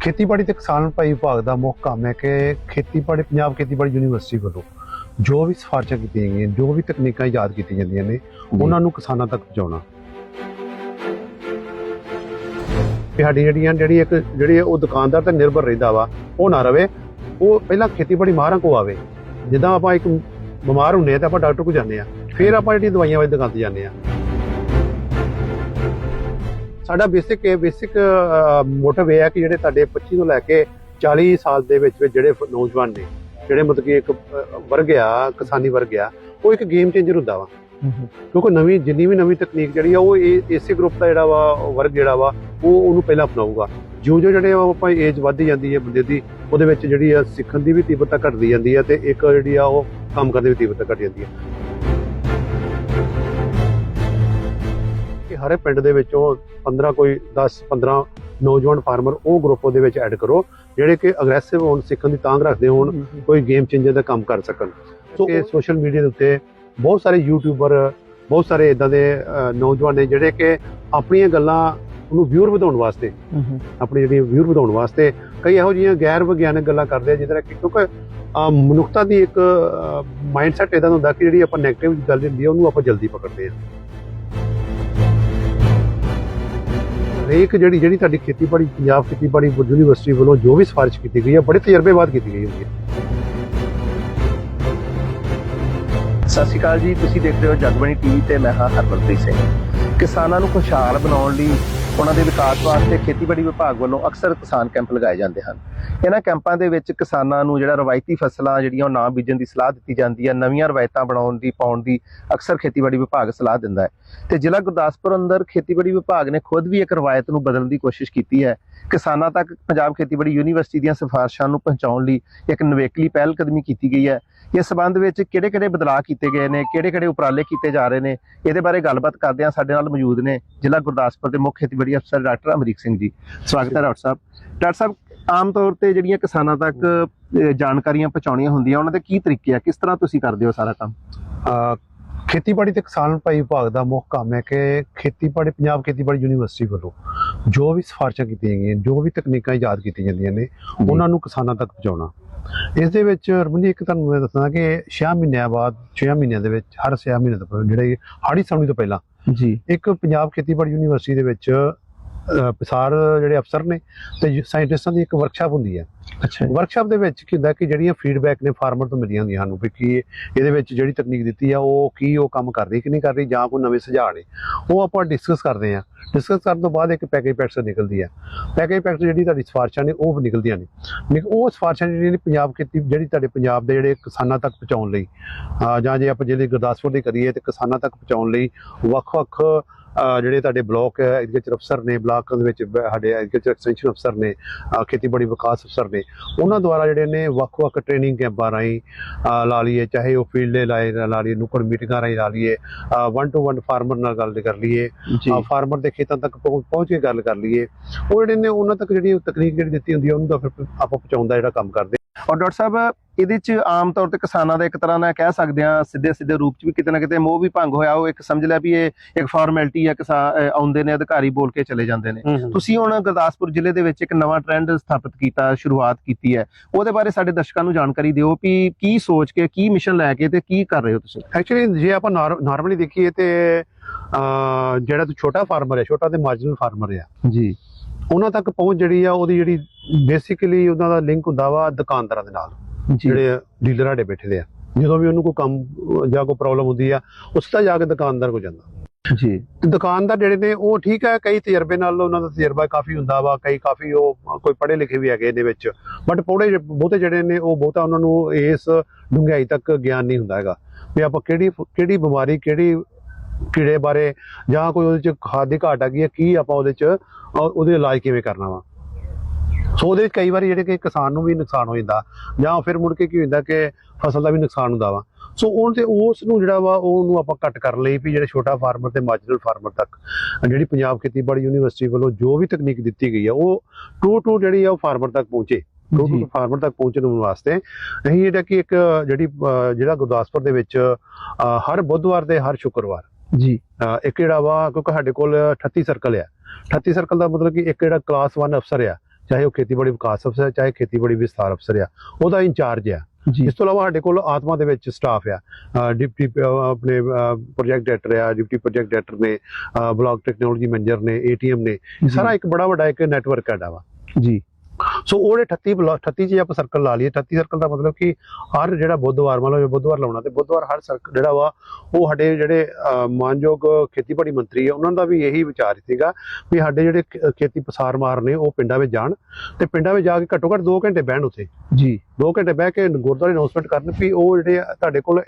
ਖੇਤੀਬਾੜੀ ਤੇ ਕਿਸਾਨ ਭਾਈ ਵਿਭਾਗ ਦਾ ਮੁੱਖ ਕੰਮ ਹੈ ਕਿ ਖੇਤੀਬਾੜੀ ਪੰਜਾਬ ਖੇਤੀਬਾੜੀ ਯੂਨੀਵਰਸਿਟੀ ਵੱਲੋਂ ਜੋ ਵੀ ਸਿਫਾਰਸ਼ਾਂ ਕੀਤੀਆਂ ਗਈਆਂ ਜੋ ਵੀ ਤਕਨੀਕਾਂ ਇਜਾਦ ਕੀਤੀਆਂ ਜਾਂਦੀਆਂ ਨੇ ਉਹਨਾਂ ਨੂੰ ਕਿਸਾਨਾਂ ਤੱਕ ਪਹੁੰਚਾਉਣਾ। ਸਾਡੀ ਜਿਹੜੀਆਂ ਜਿਹੜੀ ਇੱਕ ਜਿਹੜੀ ਉਹ ਦੁਕਾਨਦਾਰ ਤੇ ਨਿਰਭਰ ਰਹਿੰਦਾ ਵਾ ਉਹ ਨਾ ਰਵੇ ਉਹ ਪਹਿਲਾਂ ਖੇਤੀਬਾੜੀ ਮਾਹਰਾਂ ਕੋ ਆਵੇ। ਜਿੱਦਾਂ ਆਪਾਂ ਇੱਕ ਬਿਮਾਰ ਹੁੰਨੇ ਆ ਤਾਂ ਆਪਾਂ ਡਾਕਟਰ ਕੋ ਜਾਂਦੇ ਆ ਫਿਰ ਆਪਾਂ ਜਿਹੜੀ ਦਵਾਈਆਂ ਵਾਲੀ ਦੁਕਾਨ ਤੇ ਜਾਂਦੇ ਆ। ਸਾਡਾ ਬੇਸਿਕ ਇਹ ਬੇਸਿਕ ਮੋਟਿਵ ਇਹ ਹੈ ਕਿ ਜਿਹੜੇ ਤੁਹਾਡੇ 25 ਤੋਂ ਲੈ ਕੇ 40 ਸਾਲ ਦੇ ਵਿੱਚ ਵਿੱਚ ਜਿਹੜੇ ਨੌਜਵਾਨ ਨੇ ਜਿਹੜੇ ਮਤਲਬ ਕਿ ਇੱਕ ਵਰਗ ਆ ਕਿਸਾਨੀ ਵਰਗ ਆ ਉਹ ਇੱਕ ਗੇਮ ਚੇਂਜਰ ਹੁੰਦਾ ਵਾ। ਕਿਉਂਕਿ ਨਵੀਂ ਜਿੰਨੀ ਵੀ ਨਵੀਂ ਤਕਨੀਕ ਜਿਹੜੀ ਆ ਉਹ ਇਸੇ ਗਰੁੱਪ ਦਾ ਜਿਹੜਾ ਵਾ ਵਰਗ ਜਿਹੜਾ ਵਾ ਉਹ ਉਹਨੂੰ ਪਹਿਲਾਂ ਅਪਣਾਊਗਾ। ਜਿਉਂ ਜਿਉਂ ਜਿਹੜੇ ਆਪਾਂ ਏਜ ਵੱਧਦੀ ਜਾਂਦੀ ਹੈ ਬੰਦੇ ਦੀ ਉਹਦੇ ਵਿੱਚ ਜਿਹੜੀ ਆ ਸਿੱਖਣ ਦੀ ਵੀ ਤੀਬਰਤਾ ਘਟਦੀ ਜਾਂਦੀ ਹੈ ਤੇ ਇੱਕ ਜਿਹੜੀ ਆ ਉਹ ਕੰਮ ਕਰਨ ਦੀ ਵੀ ਤੀਬਰਤਾ ਘਟ ਜਾਂਦੀ ਹੈ। ਕਿ ਹਰੇ ਪਿੰਡ ਦੇ ਵਿੱਚੋਂ 15 ਕੋਈ 10 15 ਨੌਜਵਾਨ ਫਾਰਮਰ ਉਹ ਗਰੁੱਪ ਦੇ ਵਿੱਚ ਐਡ ਕਰੋ ਜਿਹੜੇ ਕਿ ਅਗਰੈਸਿਵ ਹੋਣ ਸਿੱਖਣ ਦੀ ਤਾਂਗ ਰੱਖਦੇ ਹੋਣ ਕੋਈ ਗੇਮ ਚੇਂਜਰ ਦਾ ਕੰਮ ਕਰ ਸਕਣ। ਸੋ ਇਹ ਸੋਸ਼ਲ ਮੀਡੀਆ ਦੇ ਉੱਤੇ ਬਹੁਤ ਸਾਰੇ ਯੂਟਿਊਬਰ ਬਹੁਤ ਸਾਰੇ ਇਦਾਂ ਦੇ ਨੌਜਵਾਨ ਨੇ ਜਿਹੜੇ ਕਿ ਆਪਣੀਆਂ ਗੱਲਾਂ ਉਹਨੂੰ ਵਿਊਰ ਵਧਾਉਣ ਵਾਸਤੇ ਆਪਣੀ ਜਿਹੜੀ ਵਿਊਰ ਵਧਾਉਣ ਵਾਸਤੇ ਕਈ ਇਹੋ ਜਿਹੀਆਂ ਗੈਰ ਵਿਗਿਆਨਕ ਗੱਲਾਂ ਕਰਦੇ ਆ ਜਿਹਦੇ ਕਿਉਂਕਿ ਮਨੁੱਖਤਾ ਦੀ ਇੱਕ ਮਾਈਂਡਸੈਟ ਇਦਾਂ ਹੁੰਦਾ ਕਿ ਜਿਹੜੀ ਆਪਾਂ 네ਗੇਟਿਵ ਗੱਲ ਹੁੰਦੀ ਆ ਉਹਨੂੰ ਆਪਾਂ ਜਲਦੀ ਪਕੜਦੇ ਆ। ਹਰੇਕ ਜਿਹੜੀ ਜਿਹੜੀ ਤੁਹਾਡੀ ਖੇਤੀਬਾੜੀ, ਪੰਜਾਬ ਖੇਤੀਬਾੜੀ ਯੂਨੀਵਰਸਿਟੀ ਵੱਲੋਂ ਜੋ ਵੀ ਸਿਫਾਰਿਸ਼ ਕੀਤੀ ਗਈ ਹੈ, ਬੜੇ ਤਜਰਬੇ ਬਾਅਦ ਕੀਤੀ ਗਈ ਹੁੰਦੀ ਹੈ। ਸਤਿ ਸ਼੍ਰੀ ਅਕਾਲ ਜੀ, ਤੁਸੀਂ ਦੇਖ ਰਹੇ ਹੋ ਜਗਬਣੀ ਟੀਵੀ ਤੇ ਮੈਂ ਹਾਂ ਹਰਮਨਪ੍ਰੀਤ ਸਿੰਘ। ਕਿਸਾਨਾਂ ਨੂੰ ਖੁਸ਼ਹਾਲ ਬਣਾਉਣ ਲਈ ਉਹਨਾਂ ਦੇ ਵਿਕਾਸ ਵਾਸਤੇ ਖੇਤੀਬਾੜੀ ਵਿਭਾਗ ਵੱਲੋਂ ਅਕਸਰ ਕਿਸਾਨ ਕੈਂਪ ਲਗਾਏ ਜਾਂਦੇ ਹਨ। ਇਹਨਾਂ ਕੈਂਪਾਂ ਦੇ ਵਿੱਚ ਕਿਸਾਨਾਂ ਨੂੰ ਜਿਹੜਾ ਰਵਾਇਤੀ ਫਸਲਾਂ ਜਿਹੜੀਆਂ ਉਹ ਨਾ ਬੀਜਣ ਦੀ ਸਲਾਹ ਦਿੱਤੀ ਜਾਂਦੀ ਹੈ, ਨਵੀਆਂ ਰਵਾਇਤਾਂ ਬਣਾਉਣ ਦੀ, ਪਾਉਣ ਦੀ ਅਕਸਰ ਖੇਤੀਬਾੜੀ ਵਿਭਾਗ ਸਲਾਹ ਦਿੰਦਾ ਹੈ। ਤੇ ਜ਼ਿਲ੍ਹਾ ਗੁਰਦਾਸਪੁਰ ਅੰਦਰ ਖੇਤੀਬਾੜੀ ਵਿਭਾਗ ਨੇ ਖੁਦ ਵੀ ਇੱਕ ਰਵਾਇਤ ਨੂੰ ਬਦਲਣ ਦੀ ਕੋਸ਼ਿਸ਼ ਕੀਤੀ ਹੈ। ਕਿਸਾਨਾਂ ਤੱਕ ਪੰਜਾਬ ਖੇਤੀਬਾੜੀ ਯੂਨੀਵਰਸਿਟੀ ਦੀਆਂ ਸਿਫਾਰਸ਼ਾਂ ਨੂੰ ਪਹੁੰਚਾਉਣ ਲਈ ਇੱਕ ਨਵੇਕਲੀ ਪਹਿਲ ਕਦਮੀ ਕੀਤੀ ਗਈ ਹੈ। ਇਸ ਸਬੰਧ ਵਿੱਚ ਕਿਹੜੇ-ਕਿਹੜੇ ਬਦਲਾਅ ਕੀਤੇ ਗਏ ਨੇ ਕਿਹੜੇ-ਕਿਹੜੇ ਉਪਰਾਲੇ ਕੀਤੇ ਜਾ ਰਹੇ ਨੇ ਇਹਦੇ ਬਾਰੇ ਗੱਲਬਾਤ ਕਰਦੇ ਹਾਂ ਸਾਡੇ ਨਾਲ ਮੌਜੂਦ ਨੇ ਜ਼ਿਲ੍ਹਾ ਗੁਰਦਾਸਪੁਰ ਦੇ ਮੁੱਖ ਖੇਤੀਬਾੜੀ ਅਫਸਰ ਡਾਕਟਰ ਅਮਰੀਕ ਸਿੰਘ ਜੀ। ਸਵਾਗਤ ਹੈ ਡਾਕਟਰ ਸਾਹਿਬ। ਡਾਕਟਰ ਸਾਹਿਬ ਆਮ ਤੌਰ ਤੇ ਜਿਹੜੀਆਂ ਕਿਸਾਨਾਂ ਤੱਕ ਜਾਣਕਾਰੀਆਂ ਪਹੁੰਚਾਉਣੀਆਂ ਹੁੰਦੀਆਂ ਉਹਨਾਂ ਦੇ ਕੀ ਤਰੀਕੇ ਆ ਕਿਸ ਤਰ੍ਹਾਂ ਤੁਸੀਂ ਕਰਦੇ ਹੋ ਸਾਰਾ ਕੰਮ? ਖੇਤੀਬਾੜੀ ਤੇ ਕਿਸਾਨ ਭਾਈ ਵਿਭਾਗ ਦਾ ਮੁੱਖ ਕੰਮ ਹੈ ਕਿ ਖੇਤੀਬਾੜੀ ਪੰਜਾਬ ਖੇਤੀਬਾੜੀ ਯੂਨੀਵਰਸਿਟੀ ਵੱਲੋਂ ਜੋ ਵੀ ਸਿਫਾਰਸ਼ਾਂ ਕੀਤੀਆਂ ਗਈਆਂ ਜੋ ਵੀ ਤਕਨੀਕਾਂ ਇਜਾਦ ਕੀਤੀਆਂ ਜਾਂਦੀਆਂ ਨੇ ਉਹਨਾਂ ਨੂੰ ਕਿਸਾਨਾਂ ਤੱਕ ਪਹੁੰਚਾਉਣਾ। ਇਸ ਦੇ ਵਿੱਚ ਰਮਨੀ ਇੱਕ ਤੁਹਾਨੂੰ ਮੈਂ ਦੱਸਣਾ ਕਿ 6 ਮਹੀਨਿਆਂ ਬਾਅਦ 6 ਮਹੀਨਿਆਂ ਦੇ ਵਿੱਚ ਹਰ 6 ਮਹੀਨੇ ਤੋਂ ਪਹਿਲਾਂ ਜਿਹੜੇ ਹਾੜੀ ਸਾਉਣੀ ਤੋਂ ਪਹਿਲਾਂ ਜੀ। ਇੱਕ ਪੰਜਾਬ ਖੇਤੀਬਾੜੀ ਯੂਨੀਵਰਸਿਟੀ ਦੇ ਵਿੱਚ ਪਸਾਰ ਜਿਹੜੇ ਅਫਸਰ ਨੇ ਤੇ ਸਾਇੰਟਿਸਟਾਂ ਦੀ ਇੱਕ ਵਰਕਸ਼ਾਪ ਹੁੰਦੀ ਹੈ। ਅੱਛਾ ਵਰਕਸ਼ਾਪ ਦੇ ਵਿੱਚ ਕੀ ਹੁੰਦਾ ਕਿ ਜਿਹੜੀਆਂ ਫੀਡਬੈਕ ਨੇ ਫਾਰਮਰ ਤੋਂ ਮਿਲੀਆਂ ਹੁੰਦੀਆਂ ਸਾਨੂੰ ਵੀ ਕੀ ਇਹਦੇ ਵਿੱਚ ਜਿਹੜੀ ਤਕਨੀਕ ਦਿੱਤੀ ਆ ਉਹ ਕੀ ਉਹ ਕੰਮ ਕਰ ਰਹੀ ਕਿ ਨਹੀਂ ਕਰ ਰਹੀ ਜਾਂ ਕੋਈ ਨਵੇਂ ਸੁਝਾਅ ਨੇ ਉਹ ਆਪਾਂ ਡਿਸਕਸ ਕਰਦੇ ਆ ਡਿਸਕਸ ਕਰਨ ਤੋਂ ਬਾਅਦ ਇੱਕ ਪੈਕੇਜ ਪੈਕਸ ਨਿਕਲਦੀ ਆ ਪੈਕੇਜ ਪੈਕਸ ਜਿਹੜੀ ਤੁਹਾਡੀ ਸਿਫਾਰਸ਼ਾਂ ਨੇ ਉਹ ਨਿਕਲਦੀਆਂ ਨੇ। ਉਹ ਸਿਫਾਰਸ਼ਾਂ ਜਿਹੜੀਆਂ ਨੇ ਪੰਜਾਬ ਖੇਤੀ ਜਿਹੜੀ ਤੁਹਾਡੇ ਪੰਜਾਬ ਦੇ ਜਿਹੜੇ ਕਿਸਾਨਾਂ ਤੱਕ ਪਹੁੰਚਾਉਣ ਲਈ ਜਾਂ ਜੇ ਆਪਾਂ ਜਿਹੜੇ ਗੁਰਦਾਸਪੁਰ ਦੀ ਕਰੀਏ ਤੇ ਕਿਸਾਨਾਂ ਤੱਕ ਪਹੁੰਚਾਉਣ ਲਈ ਵੱਖ-ਵੱਖ ਜਿਹੜੇ ਤੁਹਾਡੇ ਬਲਾਕ ਐਗਰੀਕਲਚਰ ਅਫਸਰ ਨੇ ਬਲਾਕ ਦੇ ਵਿੱਚ ਸਾਡੇ ਐਗਰੀਕਲਚਰ ਐਕਸਟੈਂਸ਼ਨ ਅਫਸਰ ਨੇ ਖੇਤੀਬਾੜੀ ਵਿਕਾਸ ਅਫਸਰ ਨੇ ਉਹਨਾਂ ਦੁਆਰਾ ਜਿਹੜੇ ਨੇ ਵੱਖ-ਵੱਖ ਟ੍ਰੇਨਿੰਗ ਕੈਂਪਾਂ ਅਹ ਲਾ ਲਈਏ ਚਾਹੇ ਉਹ ਫੀਲਡ ਦੇ ਲਾਏ ਲਾ ਲਈਏ ਨੁੱਕੜ ਮੀਟਿੰਗਾਂ ਰਾਹੀਂ ਲਾ ਲਈਏ ਵਨ ਟੂ ਵਨ ਫਾਰਮਰ ਨਾਲ ਗੱਲ ਕਰ ਲਈਏ ਫਾਰਮਰ ਦੇ ਖੇਤਾਂ ਤੱਕ ਪਹੁੰ- ਪਹੁੰਚ ਕੇ ਗੱਲ ਕਰ ਲਈਏ ਉਹ ਜਿਹੜੇ ਨੇ ਉਹਨਾਂ ਤੱਕ ਜਿਹੜੀ ਤਕਨੀਕ ਜਿਹੜੀ ਦਿੱਤੀ ਹੁੰਦੀ ਹੈ ਉਹਨੂੰ ਤਾਂ ਫਿਰ ਆਪਾਂ ਪਹੁੰਚਾਉਣ ਦਾ ਜਿਹੜਾ ਕੰਮ ਕਰਦੇ ਔਰ ਡਾਕਟਰ ਸਾਹਿਬ ਇਹਦੇ ਚ ਆਮ ਤੌਰ ਤੇ ਕਿਸਾਨਾਂ ਦਾ ਇੱਕ ਤਰ੍ਹਾਂ ਨਾਲ ਕਹਿ ਸਕਦੇ ਆ ਸਿੱਧੇ ਸਿੱਧੇ ਰੂਪ ਚ ਵੀ ਕਿਤੇ ਨਾ ਕਿਤੇ ਮੋਹ ਵੀ ਭੰਗ ਹੋਇਆ ਉਹ ਇੱਕ ਸਮਝ ਲਿਆ ਵੀ ਇਹ ਇੱਕ ਫਾਰਮੈਲਿਟੀ ਆ ਕਿਸਾਨ ਆਉਂਦੇ ਨੇ ਅਧਿਕਾਰੀ ਬੋਲ ਕੇ ਚਲੇ ਜਾਂਦੇ ਨੇ। ਤੁਸੀਂ ਹੁਣ ਗੁਰਦਾਸਪੁਰ ਜ਼ਿਲ੍ਹੇ ਦੇ ਵਿੱਚ ਇੱਕ ਨਵਾਂ ਟ੍ਰੈਂਡ ਸਥਾਪਿਤ ਕੀਤਾ ਸ਼ੁਰੂਆਤ ਕੀਤੀ ਹੈ। ਉਹਦੇ ਬਾਰੇ ਸਾਡੇ ਦਰਸ਼ਕਾਂ ਨੂੰ ਜਾਣਕਾਰੀ ਦਿਓ ਵੀ ਕੀ ਸੋਚ ਕੇ ਕੀ ਮਿਸ਼ਨ ਲੈ ਕੇ ਤੇ ਕੀ ਕਰ ਰਹੇ ਹੋ ਤੁਸੀਂ? ਐਕਚੁਅਲੀ ਜੇ ਆਪਾਂ ਨਾਰਮਲੀ ਦੇਖੀਏ ਤੇ ਜਿਹੜਾ ਤੂੰ ਛੋਟਾ ਫਾਰਮਰ ਹੈ ਛੋਟਾ ਤੇ ਮਾਰਜਨਲ ਫਾਰਮਰ ਹੈ ਜੀ। ਉਹਨਾਂ ਤੱਕ ਪਹੁੰਚ ਜਿਹੜੀ ਆ ਉਹਦੀ ਜਿਹੜੀ ਬੇਸਿਕਲੀ ਉਹਨਾਂ ਦਾ ਲਿੰਕ ਹੁੰਦਾ ਵਾ ਦੁਕਾਨਦਾਰਾਂ ਦੇ ਨਾਲ ਜਿਹੜੇ ਡੀਲਰ ਸਾਡੇ ਬੈਠੇ ਦੇ ਆ। ਜਦੋਂ ਵੀ ਉਹਨੂੰ ਕੋਈ ਕੰਮ ਜਾਂ ਕੋਈ ਪ੍ਰੋਬਲਮ ਹੁੰਦੀ ਆ ਉਸ ਦਾ ਜਾ ਕੇ ਦੁਕਾਨਦਾਰ ਕੋ ਜਾਂਦਾ। ਜੀ। ਤੇ ਦੁਕਾਨਦਾਰ ਜਿਹੜੇ ਨੇ ਉਹ ਠੀਕ ਹੈ ਕਈ ਤਜਰਬੇ ਨਾਲ ਉਹਨਾਂ ਦਾ ਤਜਰਬਾ ਕਾਫੀ ਹੁੰਦਾ ਵਾ ਕਈ ਕਾਫੀ ਉਹ ਕੋਈ ਪੜ੍ਹੇ ਲਿਖੇ ਵੀ ਹੈਗੇ ਇਹਦੇ ਵਿੱਚ। ਬਟ ਪੋੜੇ ਬਹੁਤੇ ਜਿਹੜੇ ਨੇ ਉਹ ਬਹੁਤਾ ਉਹਨਾਂ ਨੂੰ ਇਸ ਡੂੰਘਾਈ ਤੱਕ ਗਿਆਨ ਨਹੀਂ ਹੁੰਦਾ ਹੈਗਾ। ਵੀ ਆਪਾਂ ਕਿਹੜੀ ਕਿਹੜੀ ਬਿਮਾਰੀ ਕਿਹੜੀ ਕੀੜੇ ਬਾਰੇ ਜਾਂ ਕੋਈ ਉਹਦੇ ਚ ਖਾਦ ਦੀ ਘਾਟ ਆ ਗਈ ਹੈ ਕੀ ਆਪਾਂ ਉਹਦੇ ਚ ਉਹਦੇ ਇਲਾਜ ਕਿਵੇਂ ਕਰਨਾ ਵਾ? ਸੋ ਉਹਦੇ ਵਿੱਚ ਕਈ ਵਾਰੀ ਜਿਹੜੇ ਕਿ ਕਿਸਾਨ ਨੂੰ ਵੀ ਨੁਕਸਾਨ ਹੋ ਜਾਂਦਾ ਜਾਂ ਫਿਰ ਮੁੜ ਕੇ ਕੀ ਹੁੰਦਾ ਕਿ ਫਸਲ ਦਾ ਵੀ ਨੁਕਸਾਨ ਹੁੰਦਾ ਵਾ। ਸੋ ਉਹ ਤੇ ਉਸ ਨੂੰ ਜਿਹੜਾ ਵਾ ਉਹਨੂੰ ਆਪਾਂ ਘੱਟ ਕਰਨ ਲਈ ਵੀ ਜਿਹੜੇ ਛੋਟਾ ਫਾਰਮਰ ਤੇ ਮਾਰਜਨਲ ਫਾਰਮਰ ਤੱਕ ਜਿਹੜੀ ਪੰਜਾਬ ਖੇਤੀਬਾੜੀ ਯੂਨੀਵਰਸਿਟੀ ਵੱਲੋਂ ਜੋ ਵੀ ਤਕਨੀਕ ਦਿੱਤੀ ਗਈ ਆ ਉਹ ਟੂ ਟੂ ਜਿਹੜੀ ਆ ਉਹ ਫਾਰਮਰ ਤੱਕ ਪਹੁੰਚੇ। ਟੂ। ਟੂ ਫਾਰਮਰ ਤੱਕ ਪਹੁੰਚਣ ਵਾਸਤੇ ਅਸੀਂ ਜਿਹੜਾ ਕਿ ਇੱਕ ਜਿਹੜੀ ਜਿਹੜਾ ਗੁਰਦਾਸਪੁਰ ਦੇ ਵਿੱਚ ਹਰ ਬੁੱਧਵਾਰ ਤੇ ਹਰ ਸ਼ੁੱਕਰਵਾਰ ਜੀ। ਇੱਕ ਜਿਹੜਾ ਵਾ ਕਿਉਂਕਿ ਸਾਡੇ ਕੋਲ 38 ਸਰਕਲ ਆ। 38 ਸਰਕਲ ਦਾ ਮਤਲਬ ਕਿ ਇੱਕ ਜਿਹੜਾ ਕਲਾਸ 1 ਅਫਸਰ ਆ ਚਾਹੇ ਉਹ ਖੇਤੀਬਾੜੀ ਵਿਕਾਸ ਅਫਸਰ ਚਾਹੇ ਖੇਤੀਬਾੜੀ ਵਿਸਥਾਰ ਅਫਸਰ ਆ ਉਹਦਾ ਇੰਚਾਰਜ ਆ। ਇਸ ਤੋਂ ਇਲਾਵਾ ਸਾਡੇ ਕੋਲ ਆਤਮਾ ਦੇ ਵਿੱਚ ਸਟਾਫ ਆ। ਡਿਪਟੀ ਆਪਣੇ ਪ੍ਰੋਜੈਕਟ ਡਾਇਰੈਕਟਰ ਆ ਡਿਪਟੀ ਪ੍ਰੋਜੈਕਟ ਡਾਇਰੈਕਟਰ ਨੇ ਬਲਾਕ ਟੈਕਨੋਲੋਜੀ ਮੈਨੇਜਰ ਨੇ ਏਟੀਐਮ ਨੇ। ਸਾਰਾ ਇੱਕ ਬੜਾ ਵੱਡਾ ਇੱਕ ਨੈਟਵਰਕ ਹੈਗਾ ਵਾ। ਜੀ। ਸੋ ਉਹਦੇ 38 ਬਲਾ 38 ਚ ਆਪਾਂ ਸਰਕਲ ਲਾ ਲਈਏ। 38 ਸਰਕਲ ਦਾ ਮਤਲਬ ਕਿ ਹਰ ਜਿਹੜਾ ਬੁੱਧਵਾਰ ਮੰਨ ਲਓ ਜੇ ਬੁੱਧਵਾਰ ਲਾਉਣਾ ਤੇ ਬੁੱਧਵਾਰ ਹਰ ਸਰਕਲ ਜਿਹੜਾ ਵਾ ਉਹ ਸਾਡੇ ਜਿਹੜੇ ਮਾਨਯੋਗ ਖੇਤੀਬਾੜੀ ਮੰਤਰੀ ਆ ਉਹਨਾਂ ਦਾ ਵੀ ਇਹੀ ਵਿਚਾਰ ਸੀਗਾ ਵੀ ਸਾਡੇ ਜਿਹੜੇ ਖੇਤੀ ਪਸਾਰ ਮਾਰ ਨੇ ਉਹ ਪਿੰਡਾਂ ਵਿੱਚ ਜਾਣ ਤੇ ਪਿੰਡਾਂ ਵਿੱਚ ਜਾ ਕੇ ਘੱਟੋ ਘੱਟ 2 ਘੰਟੇ ਬਹਿਣ ਉੱਥੇ। ਜੀ। 2 ਘੰਟੇ ਬਹਿ ਕੇ ਗੁਰਦੁਆਰੇ ਅਨਾਉਂਸਮੈਂਟ ਕਰਨ ਵੀ ਉਹ ਜਿਹੜੇ ਤੁਹਾਡੇ ਕੋਲ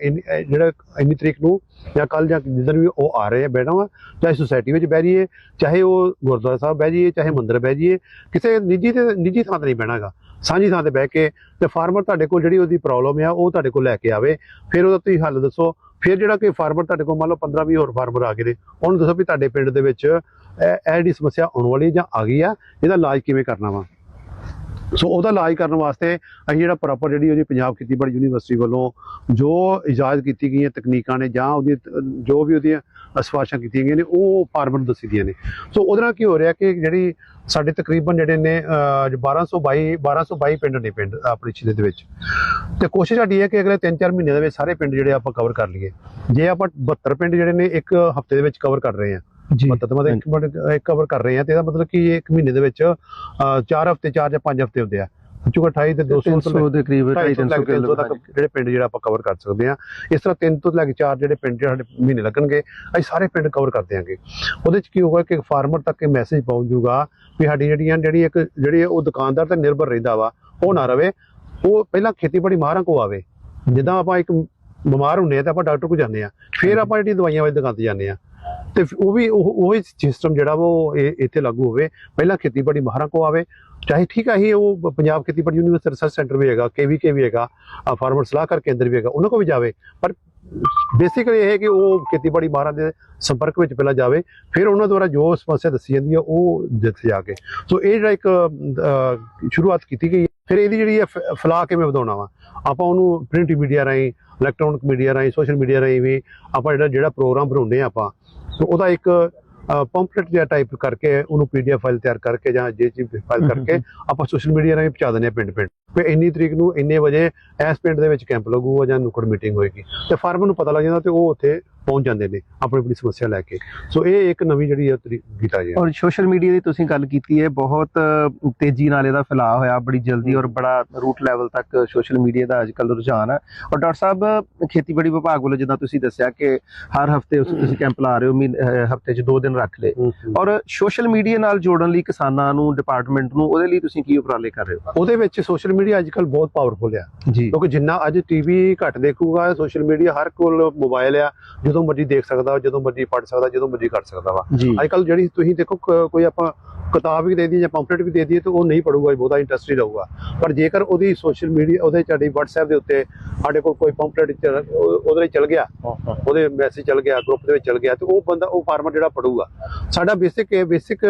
ਜਿਹੜਾ ਇੰਨੀ ਤਰੀਕ ਨੂੰ ਜਾਂ ਕੱਲ ਜਾਂ ਜਿੱਦਣ ਵੀ ਉਹ ਆ ਰਹੇ ਆ ਬਹਿਣਾ ਵਾ ਚਾਹੇ ਸੁਸਾਇਟੀ ਵਿੱਚ ਬਹਿ ਜਾਈਏ ਚਾਹੇ ਉਹ ਗੁਰਦੁਆਰਾ ਸਾਹਿਬ ਬਹਿ ਜਾਈਏ ਚਾਹੇ ਮੰਦਿਰ ਬਹਿ ਜਾਈਏ ਕਿਸੇ ਨਿੱਜੀ ਤੇ ਨਿੱਜੀ ਥਾਂ ਤੇ ਨਹੀਂ ਬਹਿਣਾਗਾ ਸਾਂਝੀ ਥਾਂ ਤੇ ਬਹਿ ਕੇ ਤੇ ਫਾਰਮਰ ਤੁਹਾਡੇ ਕੋਲ ਜਿਹੜੀ ਉਹਦੀ ਪ੍ਰੋਬਲਮ ਆ, ਉਹ ਤੁਹਾਡੇ ਕੋਲ ਲੈ ਕੇ ਆਵੇ। ਫਿਰ ਉਹਦਾ ਤੁਸੀਂ ਹੱਲ ਦੱਸੋ। ਫਿਰ ਜਿਹੜਾ ਕੋਈ ਫਾਰਮਰ ਤੁਹਾਡੇ ਕੋਲ, ਮੰਨ ਲਓ 15 20 ਹੋਰ ਫਾਰਮਰ ਆ ਗਏ ਨੇ, ਉਹਨੂੰ ਦੱਸੋ ਵੀ ਤੁਹਾਡੇ ਪਿੰਡ ਦੇ ਵਿੱਚ ਇਹ ਇਹ ਜਿਹੜੀ ਸਮੱਸਿਆ ਆਉਣ ਵਾਲੀ ਜਾਂ ਆ ਗਈ ਆ, ਇਹਦਾ ਇਲਾਜ ਕਿਵੇਂ ਕਰਨਾ ਵਾ? ਸੋ ਉਹਦਾ ਇਲਾਜ ਕਰਨ ਵਾਸਤੇ ਅਸੀਂ ਜਿਹੜਾ ਪ੍ਰੋਪਰ ਜਿਹੜੀ ਉਹਦੀ ਪੰਜਾਬ ਖੇਤੀਬਾੜੀ ਯੂਨੀਵਰਸਿਟੀ ਵੱਲੋਂ ਜੋ ਇਜਾਜ਼ਤ ਕੀਤੀ ਗਈਆਂ ਤਕਨੀਕਾਂ ਨੇ ਜਾਂ ਉਹਦੀ ਜੋ ਵੀ ਉਹਦੀਆਂ ਅਸਵਾਸ਼ਾਂ ਕੀਤੀਆਂ ਗਈਆਂ ਨੇ ਉਹ ਫਾਰਮਰ ਨੂੰ ਦੱਸੀ ਦੀਆਂ ਨੇ। ਸੋ ਉਹਦੇ ਨਾਲ ਕੀ ਹੋ ਰਿਹਾ ਕਿ ਜਿਹੜੀ ਸਾਡੇ ਤਕਰੀਬਨ ਜਿਹੜੇ ਨੇ ਅਹ, 1222 1222 ਪਿੰਡ ਨੇ ਪਿੰਡ ਆਪਣੇ ਜ਼ਿਲ੍ਹੇ ਦੇ ਵਿੱਚ। ਤੇ ਕੋਸ਼ਿਸ਼ ਸਾਡੀ ਹੈ ਕਿ ਅਗਲੇ 3-4 ਮਹੀਨੇ ਦੇ ਵਿੱਚ ਸਾਰੇ ਪਿੰਡ ਜਿਹੜੇ ਆਪਾਂ ਕਵਰ ਕਰ ਲਈਏ। ਜੇ ਆਪਾਂ 72 ਪਿੰਡ ਜਿਹੜੇ ਨੇ ਇੱਕ ਹਫ਼ਤੇ ਦੇ ਵਿੱਚ ਕਵਰ ਕਰ ਰਹੇ ਹਾਂ। ਜੀ। ਮਤਲਬ ਇੱਕ ਕਵਰ ਕਰ ਰਹੇ ਆ ਤੇ ਇਹਦਾ ਮਤਲਬ ਕਿ ਇੱਕ ਮਹੀਨੇ ਦੇ ਵਿੱਚ 4 ਹਫ਼ਤੇ 4 ਜਾਂ 5 ਹਫ਼ਤੇ ਹੁੰਦੇ ਆ। ਚੁਕਾ 28 ਤੇ 200 ਤੋਂ 300 ਦੇ ਕਰੀਬ 250 250 ਕਿਲੋ ਤੱਕ ਜਿਹੜੇ ਪਿੰਡ ਜਿਹੜਾ ਆਪਾਂ ਕਵਰ ਕਰ ਸਕਦੇ ਆ ਇਸ ਤਰ੍ਹਾਂ ਤਿੰਨ ਤੋਂ ਲੈ ਕੇ ਚਾਰ ਜਿਹੜੇ ਪਿੰਡ ਸਾਡੇ ਮਹੀਨੇ ਲੱਗਣਗੇ ਅਸੀਂ ਸਾਰੇ ਪਿੰਡ ਕਵਰ ਕਰ ਦਿਆਂਗੇ। ਉਹਦੇ ਚ ਕੀ ਹੋਊਗਾ ਕਿ ਫਾਰਮਰ ਤੱਕ ਇਹ ਮੈਸੇਜ ਪਹੁੰਚ ਜਾਊਗਾ ਵੀ ਸਾਡੀ ਜਿਹੜੀਆਂ ਜਿਹੜੀ ਇੱਕ ਜਿਹੜੀ ਉਹ ਦੁਕਾਨਦਾਰ ਤੇ ਨਿਰਭਰ ਰਹਿੰਦਾ ਵਾ ਉਹ ਨਾ ਰਵੇ। ਉਹ ਪਹਿਲਾਂ ਖੇਤੀਬਾੜੀ ਮਾਹਰਾਂ ਕੋ ਆਵੇ। ਜਿੱਦਾਂ ਆਪਾਂ ਇੱਕ ਬਿਮਾਰ ਹੁੰਨੇ ਆ ਤਾਂ ਆਪਾਂ ਡਾਕਟਰ ਕੋਲ ਜਾਂਦੇ ਆ ਫਿਰ ਆਪਾਂ ਜਿਹੜੀ ਦਵਾਈਆਂ ਵਾਲੀ ਦੁਕਾਨ ਤੇ ਜਾਂਦੇ ਆ ਤੇ ਫਿਰ ਉਹ ਵੀ ਉਹ ਹੀ ਸਿਸਟਮ ਜਿਹੜਾ ਵਾ ਉਹ ਇਹ ਇੱਥੇ ਲਾਗੂ ਹੋਵੇ। ਪਹਿਲਾਂ ਖੇਤੀਬਾੜੀ ਮਾਹਰਾਂ ਕੋ ਆਵੇ, ਚਾਹੇ ਠੀਕ ਹੈ ਹੀ ਉਹ ਪੰਜਾਬ ਖੇਤੀਬਾੜੀ ਯੂਨੀਵਰਸਿਟੀ ਰਿਸਰਚ ਸੈਂਟਰ ਵੀ ਹੈਗਾ ਕੇਵੀਕੇ ਵੀ ਹੈਗਾ ਫਾਰਮਰ ਸਲਾਹਕਾਰ ਕੇਂਦਰ ਵੀ ਹੈਗਾ, ਉਹਨਾਂ ਕੋ ਵੀ ਜਾਵੇ। ਪਰ ਬੇਸਿਕਲੀ ਇਹ ਹੈ ਕਿ ਉਹ ਖੇਤੀਬਾੜੀ ਮਾਹਰਾਂ ਦੇ ਸੰਪਰਕ ਵਿੱਚ ਪਹਿਲਾਂ ਜਾਵੇ, ਫਿਰ ਉਹਨਾਂ ਦੁਆਰਾ ਜੋ ਸਮੱਸਿਆ ਦੱਸੀ ਜਾਂਦੀ ਹੈ ਉਹ ਜਿੱਥੇ ਜਾ ਕੇ। ਸੋ ਇਹ ਜਿਹੜਾ ਇੱਕ ਸ਼ੁਰੂਆਤ ਕੀਤੀ ਗਈ ਹੈ। ਫਿਰ ਇਹਦੀ ਜਿਹੜੀ ਹੈ ਫ- ਫੈਲਾਅ ਕਿਵੇਂ ਵਧਾਉਣਾ ਵਾ? ਆਪਾਂ ਉਹਨੂੰ ਪ੍ਰਿੰਟ ਮੀਡੀਆ ਰਾਹੀਂ ਇਲੈਕਟ੍ਰੋਨਿਕ ਮੀਡੀਆ ਰਾਹੀਂ ਸੋਸ਼ਲ ਮੀਡੀਆ ਰਾਹੀਂ ਵੀ ਆਪਾਂ ਜਿਹੜਾ ਜਿਹੜਾ ਪ੍ਰੋਗਰਾਮ ਬਣਾਉਂਦੇ ਆ ਆਪਾਂ ਤੇ ਉਹਦਾ ਇੱਕ ਪੰਪਲੇਟ ਜਿਹਾ ਟਾਈਪ ਕਰਕੇ ਉਹਨੂੰ ਪੀਡੀਐਫ ਫਾਈਲ ਤਿਆਰ ਕਰਕੇ ਜਾਂ ਜੇ ਚੀਜ਼ ਫਾਈਲ ਕਰਕੇ ਆਪਾਂ ਸੋਸ਼ਲ ਮੀਡੀਆ ਰਾਹੀਂ ਪਹੁੰਚਾ ਦਿੰਦੇ ਆ ਪਿੰਡ ਪਿੰਡ ਵੀ ਇੰਨੀ ਤਰੀਕ ਨੂੰ ਇੰਨੇ ਵਜੇ ਇਸ ਪਿੰਡ ਦੇ ਵਿੱਚ ਕੈਂਪ ਲੱਗੂਗਾ ਜਾਂ ਨੁੱਕੜ ਮੀਟਿੰਗ ਹੋਏਗੀ। ਤੇ ਫਾਰਮਰ ਨੂੰ ਪਤਾ ਲੱਗ ਜਾਂਦਾ ਤੇ ਉਹ ਉੱਥੇ ਪਹੁੰਚ ਜਾਂਦੇ ਨੇ ਆਪਣੀ ਆਪਣੀ ਸਮੱਸਿਆ ਲੈ ਕੇ। ਸੋ ਇਹ ਇੱਕ ਨਵੀਂ ਜਿਹੜੀ ਕੀਤਾ ਗਿਆ ਔਰ ਸੋਸ਼ਲ ਮੀਡੀਆ ਦੀ ਤੁਸੀਂ ਗੱਲ ਕੀਤੀ ਹੈ ਬਹੁਤ ਤੇਜ਼ੀ ਨਾਲ ਇਹਦਾ ਫੈਲਾਅ ਹੋਇਆ ਬੜੀ ਜਲਦੀ ਔਰ ਬੜਾ ਰੂਟ ਲੈਵਲ ਤੱਕ ਸੋਸ਼ਲ ਮੀਡੀਆ ਦਾ ਅੱਜਕੱਲ ਰੁਝਾਨ ਹੈ ਔਰ ਡਾਕਟਰ ਸਾਹਿਬ ਖੇਤੀਬਾੜੀ ਵਿਭਾਗ ਵੱਲੋਂ ਜਿੱਦਾਂ ਤੁਸੀਂ ਦੱਸਿਆ ਕਿ ਹਰ ਹਫ਼ਤੇ ਉਸ ਤੁਸੀਂ ਕੈਂਪ ਲਾ ਰਹੇ ਹੋ ਹਫ਼ਤੇ 'ਚ ਦੋ ਦਿਨ ਰੱਖ ਲਏ। ਔਰ ਸੋਸ਼ਲ ਮੀਡੀਆ ਨਾਲ ਜੋੜਨ ਲਈ ਕਿਸਾਨਾਂ ਨੂੰ ਡਿਪਾਰਟਮੈਂਟ ਨੂੰ ਉਹਦੇ ਲਈ ਤੁਸੀਂ ਕੀ ਉਪਰਾਲੇ ਕਰ ਰਹੇ ਹੋ? ਉਹਦੇ ਵਿੱਚ ਸੋਸ਼ਲ ਮੀਡੀਆ ਅੱਜਕੱਲ ਬਹੁਤ ਪਾਵਰਫੁਲ ਆ। ਜੀ। ਕਿਉਂਕਿ ਜਿੰਨਾ ਅੱਜ ਟੀਵੀ ਘੱਟ ਦੇਖੂਗਾ ਸੋਸ਼ਲ ਮੀਡੀਆ ਹਰ ਕੋਲ ਮੋਬਾਈਲ ਆ ਜਦੋਂ ਮਰਜ਼ੀ ਦੇਖ ਸਕਦਾ ਜਦੋਂ ਮਰਜ਼ੀ ਪੜ੍ਹ ਸਕਦਾ ਜਦੋਂ ਮਰਜ਼ੀ ਕਰ ਸਕਦਾ ਵਾ। ਅੱਜ ਕੱਲ ਜਿਹੜੀ ਤੁਸੀਂ ਦੇਖੋ ਕੋਈ ਆਪਾਂ ਕਿਤਾਬ ਵੀ ਦੇ ਦਈਏ ਜਾਂ ਪੰਫਲੇਟ ਵੀ ਦੇ ਦਈਏ ਤਾਂ ਉਹ ਨਹੀਂ ਪੜੂਗਾ ਬਹੁਤਾ ਇੰਟਰਸਟ ਨਹੀਂ ਰਹੂਗਾ। ਪਰ ਜੇਕਰ ਉਹਦੀ ਸੋਸ਼ਲ ਮੀਡੀਆ ਉਹਦੇ ਤੁਹਾਡੀ WhatsApp ਦੇ ਉੱਤੇ ਸਾਡੇ ਕੋਲ ਕੋਈ ਪੰਫਲੇਟ ਉਹਦੇ ਲਈ ਚਲ ਗਿਆ ਉਹਦੇ ਮੈਸੇਜ ਚਲ ਗਿਆ ਗਰੁੱਪ ਦੇ ਵਿੱਚ ਚਲ ਗਿਆ ਤੇ ਉਹ ਬੰਦਾ ਉਹ ਫਾਰਮਰ ਜਿਹੜਾ ਪੜੂਗਾ ਸਾਡਾ ਬੇਸਿਕ ਬੇਸਿਕ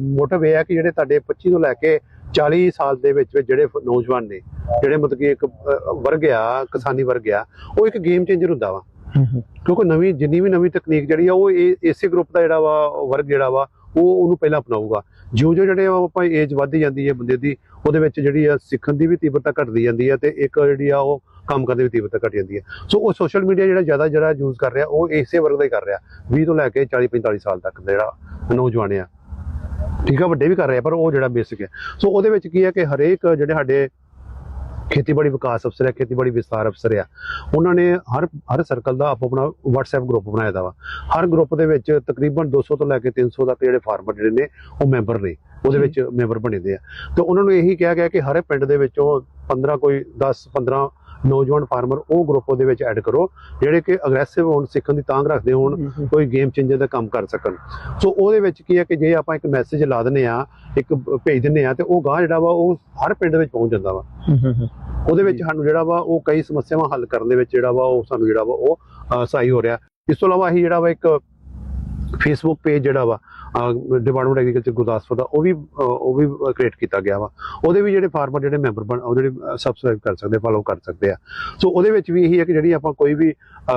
ਮੋਟਿਵ ਇਹ ਹੈ ਕਿ ਜਿਹੜੇ ਤੁਹਾਡੇ 25 ਤੋਂ ਲੈ ਕੇ 40 ਸਾਲ ਦੇ ਵਿੱਚ ਵਿੱਚ ਜਿਹੜੇ ਨੌਜਵਾਨ ਨੇ ਜਿਹੜੇ ਮਤਲਬ ਕਿ ਇੱਕ ਵਰਗ ਆ ਕਿਸਾਨੀ ਵਰਗ ਆ ਉਹ ਇੱਕ ਗੇਮ ਚੇਂਜਰ ਹੁੰਦਾ ਵਾ। ਕਿਉਂਕਿ ਨਵੀਂ, ਜਿੰਨੀ ਵੀ ਨਵੀਂ ਤਕਨੀਕ ਜਿਹੜੀ ਆ, ਉਹ ਇਸੇ ਗਰੁੱਪ ਦਾ ਜਿਹੜਾ ਵਾ, ਵਰਗ ਜਿਹੜਾ ਵਾ, ਉਹ ਉਹਨੂੰ ਪਹਿਲਾਂ ਅਪਣਾਊਗਾ। ਜਿਉਂ ਜਿਉਂ ਜਿਹੜੇ ਆਪਾਂ ਏਜ ਵੱਧਦੀ ਜਾਂਦੀ ਹੈ ਬੰਦੇ ਦੀ, ਉਹਦੇ ਵਿੱਚ ਜਿਹੜੀ ਆ, ਸਿੱਖਣ ਦੀ ਵੀ ਤੀਬਰਤਾ ਘਟਦੀ ਜਾਂਦੀ ਹੈ ਤੇ ਇੱਕ ਜਿਹੜੀ ਆ, ਉਹ ਕੰਮ ਕਰਨ ਦੀ ਵੀ ਤੀਬਰਤਾ ਘਟ ਜਾਂਦੀ ਹੈ। ਸੋ ਉਹ ਸੋਸ਼ਲ ਮੀਡੀਆ ਜਿਹੜਾ ਜ਼ਿਆਦਾ ਜਿਹੜਾ ਯੂਜ਼ ਕਰ ਰਿਹਾ, ਉਹ ਇਸੇ ਵਰਗ ਦਾ ਹੀ ਕਰ ਰਿਹਾ। 20 ਤੋਂ ਲੈ ਕੇ 40 45 ਸਾਲ ਤੱਕ ਦਾ ਜਿਹੜਾ ਨੌਜਵਾਨ ਆ। ਠੀਕ ਆ, ਵੱਡੇ ਵੀ ਕਰ ਰਹੇ ਆ ਪਰ ਉਹ ਜਿਹੜਾ ਬੇਸਿਕ ਹੈ। ਸੋ ਉਹਦੇ ਵਿੱਚ ਕੀ ਹੈ ਕਿ ਹਰੇਕ ਜਿਹੜੇ ਸਾਡੇ ਖੇਤੀਬਾੜੀ ਵਿਕਾਸ ਅਫਸਰ ਹੈ ਖੇਤੀਬਾੜੀ ਵਿਸਥਾਰ ਅਫਸਰ ਆ। ਉਹਨਾਂ ਨੇ ਹਰ ਹਰ ਸਰਕਲ ਦਾ ਆਪੋ ਆਪਣਾ WhatsApp ਗਰੁੱਪ ਬਣਾਇਆ ਦਾ ਵਾ। ਹਰ ਗਰੁੱਪ ਦੇ ਵਿੱਚ ਤਕਰੀਬਨ 200 ਤੋਂ ਲੈ ਕੇ 300 ਤੱਕ ਜਿਹੜੇ ਫਾਰਮਰ ਜਿਹੜੇ ਨੇ ਉਹ ਮੈਂਬਰ ਨੇ। ਉਹਦੇ ਵਿੱਚ ਮੈਂਬਰ ਬਣੇ ਦੇ ਆ। ਤੇ ਉਹਨਾਂ ਨੂੰ ਇਹੀ ਕਿਹਾ ਗਿਆ ਕਿ ਹਰ ਪਿੰਡ ਦੇ ਵਿੱਚੋਂ 15 ਕੋਈ 10 15 ਨੌਜਵਾਨ ਫਾਰਮਰ ਉਹ ਗਰੁੱਪ ਉਹਦੇ ਵਿੱਚ ਐਡ ਕਰੋ ਜਿਹੜੇ ਕਿ ਅਗਰੈਸਿਵ ਹੋਣ ਸਿੱਖਣ ਦੀ ਤਾਂਘ ਰੱਖਦੇ ਹੋਣ ਕੋਈ ਗੇਮ ਚੇਂਜਰ ਦਾ ਕੰਮ ਕਰ ਸਕਣ। ਸੋ ਉਹਦੇ ਵਿੱਚ ਕੀ ਹੈ ਕਿ ਜੇ ਆਪਾਂ ਇੱਕ ਮੈਸੇਜ ਲਾ ਦਿੰਨੇ ਆ ਇੱਕ ਭੇਜ ਦਿੰਨੇ ਆ ਤੇ ਉਹ ਗਾਂ ਜਿਹੜਾ ਵਾ ਉਹ ਹਰ ਪਿੰਡ ਵਿੱਚ ਪਹੁੰਚ ਜਾਂਦਾ ਵਾ। ਉਹਦੇ ਵਿੱਚ ਸਾਨੂੰ ਜਿਹੜਾ ਵਾ ਉਹ ਕਈ ਸਮੱਸਿਆਵਾਂ ਹੱਲ ਕਰਨ ਦੇ ਵਿੱਚ ਜਿਹੜਾ ਵਾ ਉਹ ਸਾਨੂੰ ਜਿਹੜਾ ਵਾ ਉਹ ਸਹਾਈ ਹੋ ਰਿਹਾ। ਇਸ ਤੋਂ ਇਲਾਵਾ ਅਸੀਂ ਜਿਹੜਾ ਵਾ ਇੱਕ ਫੇਸਬੁੱਕ ਪੇਜ ਜਿਹੜਾ ਵਾ ਡਿਪਾਰਟਮੈਂਟ ਐਗਰੀਕਲਚਰ ਗੁਰਦਾਸਪੁਰ ਦਾ, ਉਹ ਵੀ ਉਹ ਵੀ ਕ੍ਰੀਏਟ ਕੀਤਾ ਗਿਆ ਵਾ। ਉਹਦੇ ਵੀ ਜਿਹੜੇ ਫਾਰਮਰ ਜਿਹੜੇ ਮੈਂਬਰ ਬਣ, ਉਹ ਜਿਹੜੇ ਸਬਸਕ੍ਰਾਈਬ ਕਰ ਸਕਦੇ ਫਾਲੋ ਕਰ ਸਕਦੇ ਆ। ਸੋ ਉਹਦੇ ਵਿੱਚ ਵੀ ਇਹੀ ਹੈ ਕਿ ਜਿਹੜੀ ਆਪਾਂ ਕੋਈ ਵੀ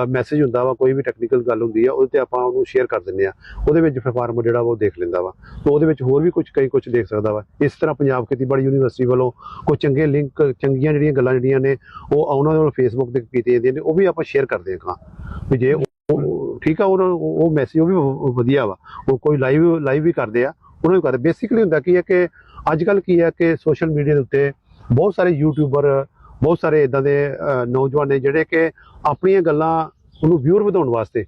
ਮੈਸੇਜ ਹੁੰਦਾ ਵਾ, ਕੋਈ ਵੀ ਟੈਕਨੀਕਲ ਗੱਲ ਹੁੰਦੀ ਆ, ਉਹਦੇ ਤੇ ਆਪਾਂ ਉਹਨੂੰ ਸ਼ੇਅਰ ਕਰ ਦਿੰਦੇ ਆ। ਉਹਦੇ ਵਿੱਚ ਫਾਰਮਰ ਜਿਹੜਾ ਵਾ, ਉਹ ਦੇਖ ਲੈਂਦਾ ਵਾ। ਸੋ ਉਹਦੇ ਵਿੱਚ ਹੋਰ ਵੀ ਕੁਝ ਕਈ ਕੁਝ ਦੇਖ ਸਕਦਾ ਵਾ। ਇਸ ਤਰ੍ਹਾਂ ਪੰਜਾਬ ਖੇਤੀਬਾੜੀ ਯੂਨੀਵਰਸਿਟੀ ਵੱਲੋਂ ਕੋਈ ਚੰਗੇ ਲਿੰਕ ਚੰਗੀਆਂ ਜਿਹੜੀਆਂ ਗੱਲਾਂ ਜਿਹੜੀਆਂ ਨੇ, ਉਹ ਉਹਨਾਂ ਨੂੰ ਫੇਸਬੁੱਕ ਤੇ ਕੀਤੀਆਂ ਜਾਂਦੀਆਂ ਨੇ, ਉਹ ਵੀ ਆਪਾਂ ਸ਼ੇਅਰ ਕਰਦੇ ਹਾਂ। ਵੀ ਜੇ ਉਹ- ਠੀਕ ਆ ਉਹਨਾਂ ਉਹ- ਮੈਸੇਜ ਉਹ ਵੀ ਵਧੀਆ ਵਾ। ਉਹ ਕੋਈ ਲਾਈਵ ਲਾਈਵ ਵੀ ਕਰਦੇ ਆ। ਉਹਨਾਂ ਨੂੰ ਕਰਦੇ। ਬੇਸਿਕਲੀ ਹੁੰਦਾ ਕੀ ਹੈ ਕਿ ਅੱਜ ਕੱਲ ਕੀ ਹੈ ਕਿ ਸੋਸ਼ਲ ਮੀਡੀਆ ਦੇ ਉੱਤੇ ਬਹੁਤ ਸਾਰੇ ਯੂਟਿਊਬਰ ਬਹੁਤ ਸਾਰੇ ਇਦਾਂ ਦੇ ਨੌਜਵਾਨ ਨੇ ਜਿਹੜੇ ਕਿ ਆਪਣੀਆਂ ਗੱਲਾਂ ਉਹਨੂੰ ਵਿਊਰ ਵਧਾਉਣ ਵਾਸਤੇ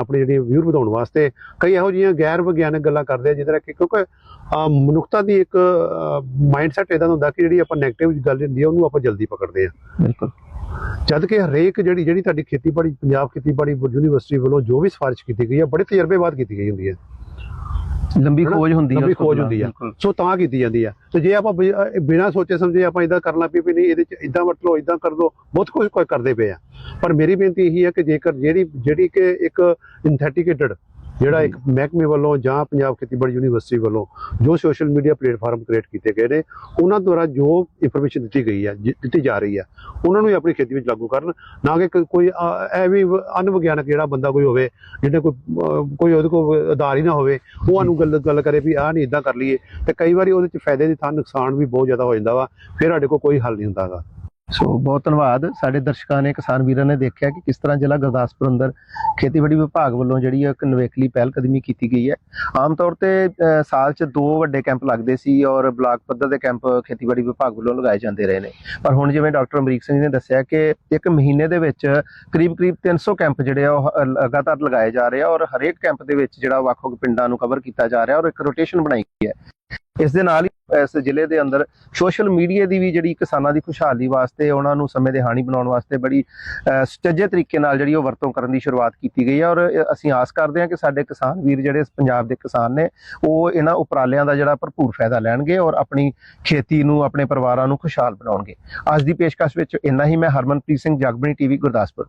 ਆਪਣੀ ਜਿਹੜੀ ਵਿਊਰ ਵਧਾਉਣ ਵਾਸਤੇ ਕਈ ਇਹੋ ਜਿਹੀਆਂ ਗੈਰ ਵਿਗਿਆਨਕ ਗੱਲਾਂ ਕਰਦੇ ਆ ਜਿਹਦੇ ਨਾਲ ਕਿ ਕਿਉਂਕਿ ਮਨੁੱਖਤਾ ਦੀ ਇੱਕ ਮਾਈਂਡਸੈਟ ਇਦਾਂ ਦਾ ਹੁੰਦਾ ਕਿ ਜਿਹੜੀ ਆਪਾਂ 네ਗੇਟਿਵ ਗੱਲ ਹੁੰਦੀ ਆ ਉਹਨੂੰ ਆਪਾਂ ਜਲਦੀ ਪਕੜਦੇ ਆ। ਬਿਲਕੁਲ। ਜਦ ਕਿ ਹਰੇਕ ਜਿਹੜੀ ਜਿਹੜੀ ਤੁਹਾਡੀ ਖੇਤੀਬਾੜੀ ਪੰਜਾਬ ਖੇਤੀਬਾੜੀ ਯੂਨੀਵਰਸਿਟੀ ਵੱਲੋਂ ਜੋ ਵੀ ਸਿਫਾਰਿਸ਼ ਕੀਤੀ ਗਈ ਹੈ ਬੜੇ ਤਜਰਬੇ ਬਾਅਦ ਕੀਤੀ ਗਈ ਹੁੰਦੀ ਹੈ। ਲੰਬੀ? ਖੋਜ ਹੁੰਦੀ ਹੈ ਲੰਬੀ ਖੋਜ ਹੁੰਦੀ ਆ। ਸੋ ਤਾਂ ਕੀਤੀ ਜਾਂਦੀ ਆ ਤੇ ਜੇ ਆਪਾਂ ਬਿਨਾਂ ਸੋਚੇ ਸਮਝੇ ਆਪਾਂ ਇਦਾਂ ਕਰਨ ਪਏ ਵੀ ਨਹੀਂ ਇਹਦੇ ਚ ਇਦਾਂ ਵਰਤ ਲਓ ਇਦਾਂ ਕਰ ਲਓ ਬਹੁਤ ਕੁਝ ਕੋਈ ਕਰਦੇ ਪਏ ਆ। ਪਰ ਮੇਰੀ ਬੇਨਤੀ ਇਹੀ ਹੈ ਕਿ ਜੇਕਰ ਜਿਹੜੀ ਜਿਹੜੀ ਕਿ ਇੱਕ ਇੰਥੈਂਟੀਕੇਟਡ ਜਿਹੜਾ ਇੱਕ ਮਹਿਕਮੇ ਵੱਲੋਂ ਜਾਂ ਪੰਜਾਬ ਖੇਤੀਬਾੜੀ ਯੂਨੀਵਰਸਿਟੀ ਵੱਲੋਂ ਜੋ ਸੋਸ਼ਲ ਮੀਡੀਆ ਪਲੇਟਫਾਰਮ ਕ੍ਰੀਏਟ ਕੀਤੇ ਗਏ ਨੇ ਉਹਨਾਂ ਦੁਆਰਾ ਜੋ ਇਨਫੋਰਮੇਸ਼ਨ ਦਿੱਤੀ ਗਈ ਹੈ ਦਿੱਤੀ ਜਾ ਰਹੀ ਹੈ ਉਹਨਾਂ ਨੂੰ ਹੀ ਆਪਣੀ ਖੇਤੀ ਵਿੱਚ ਲਾਗੂ ਕਰਨ ਨਾ ਕਿ ਕੋਈ ਅਹ, ਐਵੇਂ ਅਨਵਿਗਿਆਨਕ ਜਿਹੜਾ ਬੰਦਾ ਕੋਈ ਹੋਵੇ ਜਿਹਨੇ ਕੋਈ ਕੋਈ ਉਹਦੇ ਕੋਲ ਆਧਾਰ ਹੀ ਨਾ ਹੋਵੇ ਉਹ ਸਾਨੂੰ ਗੱਲ ਗੱਲ ਕਰੇ ਵੀ ਆਹ ਨਹੀਂ ਇਦਾਂ ਕਰ ਲਈਏ ਤੇ ਕਈ ਵਾਰੀ ਉਹਦੇ ਚ ਫਾਇਦੇ ਦੀ ਥਾਂ ਨੁਕਸਾਨ ਵੀ ਬਹੁਤ ਜ਼ਿਆਦਾ ਹੋ ਜਾਂਦਾ ਵਾ ਫਿਰ ਸਾਡੇ ਕੋਲ ਕੋਈ ਹੱਲ ਨਹੀਂ ਹੁੰਦਾਗਾ ਸੋ ਬਹੁਤ ਧੰਨਵਾਦ। ਸਾਡੇ ਦਰਸ਼ਕਾਂ ਨੇ, ਕਿਸਾਨ ਵੀਰਾਂ ਨੇ ਦੇਖਿਆ ਕਿ ਕਿਸ ਤਰ੍ਹਾਂ ਜ਼ਿਲ੍ਹਾ ਗੁਰਦਾਸਪੁਰ ਅੰਦਰ ਖੇਤੀਬਾੜੀ ਵਿਭਾਗ ਵੱਲੋਂ ਜਿਹੜੀ ਇੱਕ ਨਵੇਕਲੀ ਪਹਿਲ ਕਦਮੀ ਕੀਤੀ ਗਈ ਹੈ। ਆਮ ਤੌਰ ਤੇ ਸਾਲ 'ਚ ਦੋ ਵੱਡੇ ਕੈਂਪ ਲੱਗਦੇ ਸੀ ਔਰ ਬਲਾਕ ਪੱਧਰ ਦੇ ਕੈਂਪ ਖੇਤੀਬਾੜੀ ਵਿਭਾਗ ਵੱਲੋਂ ਲਗਾਏ ਜਾਂਦੇ ਰਹੇ ਨੇ। ਪਰ ਹੁਣ ਜਿਵੇਂ ਡਾਕਟਰ ਅਮਰੀਕ ਸਿੰਘ ਨੇ ਦੱਸਿਆ ਕਿ ਇੱਕ ਮਹੀਨੇ ਦੇ ਵਿੱਚ ਕਰੀਬ-ਕਰੀਬ 300 ਕੈਂਪ ਜਿਹੜੇ ਆ ਉਹ ਲਗਾਤਾਰ ਲਗਾਏ ਜਾ ਰਹੇ ਆ ਔਰ ਹਰੇਕ ਕੈਂਪ ਦੇ ਵਿੱਚ ਜਿਹੜਾ ਵੱਖ-ਵੱਖ ਪਿੰਡਾਂ ਨੂੰ ਕਵਰ ਕੀਤਾ ਜਾ ਰਿਹਾ ਔਰ ਇੱਕ ਰੋਟੇਸ਼ਨ ਬਣਾਈ ਗਈ ਹੈ। ਇਸ ਦੇ ਨਾਲ ਹੀ ਇਸ ਜ਼ਿਲ੍ਹੇ ਦੇ ਅੰਦਰ ਸੋਸ਼ਲ ਮੀਡੀਆ ਦੀ ਵੀ ਜਿਹੜੀ ਕਿਸਾਨਾਂ ਦੀ ਖੁਸ਼ਹਾਲੀ ਵਾਸਤੇ, ਉਹਨਾਂ ਨੂੰ ਸਮੇਂ ਦੇ ਹਾਣੀ ਬਣਾਉਣ ਵਾਸਤੇ ਬੜੀ ਸੁਚੱਜੇ ਤਰੀਕੇ ਨਾਲ ਜਿਹੜੀ ਉਹ ਵਰਤੋਂ ਕਰਨ ਦੀ ਸ਼ੁਰੂਆਤ ਕੀਤੀ ਗਈ ਹੈ ਔਰ ਅਸੀਂ ਆਸ ਕਰਦੇ ਹਾਂ ਕਿ ਸਾਡੇ ਕਿਸਾਨ ਵੀਰ ਜਿਹੜੇ ਪੰਜਾਬ ਦੇ ਕਿਸਾਨ ਨੇ, ਉਹ ਇਹਨਾਂ ਉਪਰਾਲਿਆਂ ਦਾ ਜਿਹੜਾ ਭਰਪੂਰ ਫਾਇਦਾ ਲੈਣਗੇ ਔਰ ਆਪਣੀ ਖੇਤੀ ਨੂੰ, ਆਪਣੇ ਪਰਿਵਾਰਾਂ ਨੂੰ ਖੁਸ਼ਹਾਲ ਬਣਾਉਣਗੇ। ਅੱਜ ਦੀ ਪੇਸ਼ਕਸ਼ ਵਿੱਚ ਇੰਨਾ ਹੀ, ਮੈਂ ਹਰਮਨਪ੍ਰੀਤ ਸਿੰਘ ਜਗਬਣੀ ਟੀਵੀ, ਗੁਰਦਾਸਪੁਰ।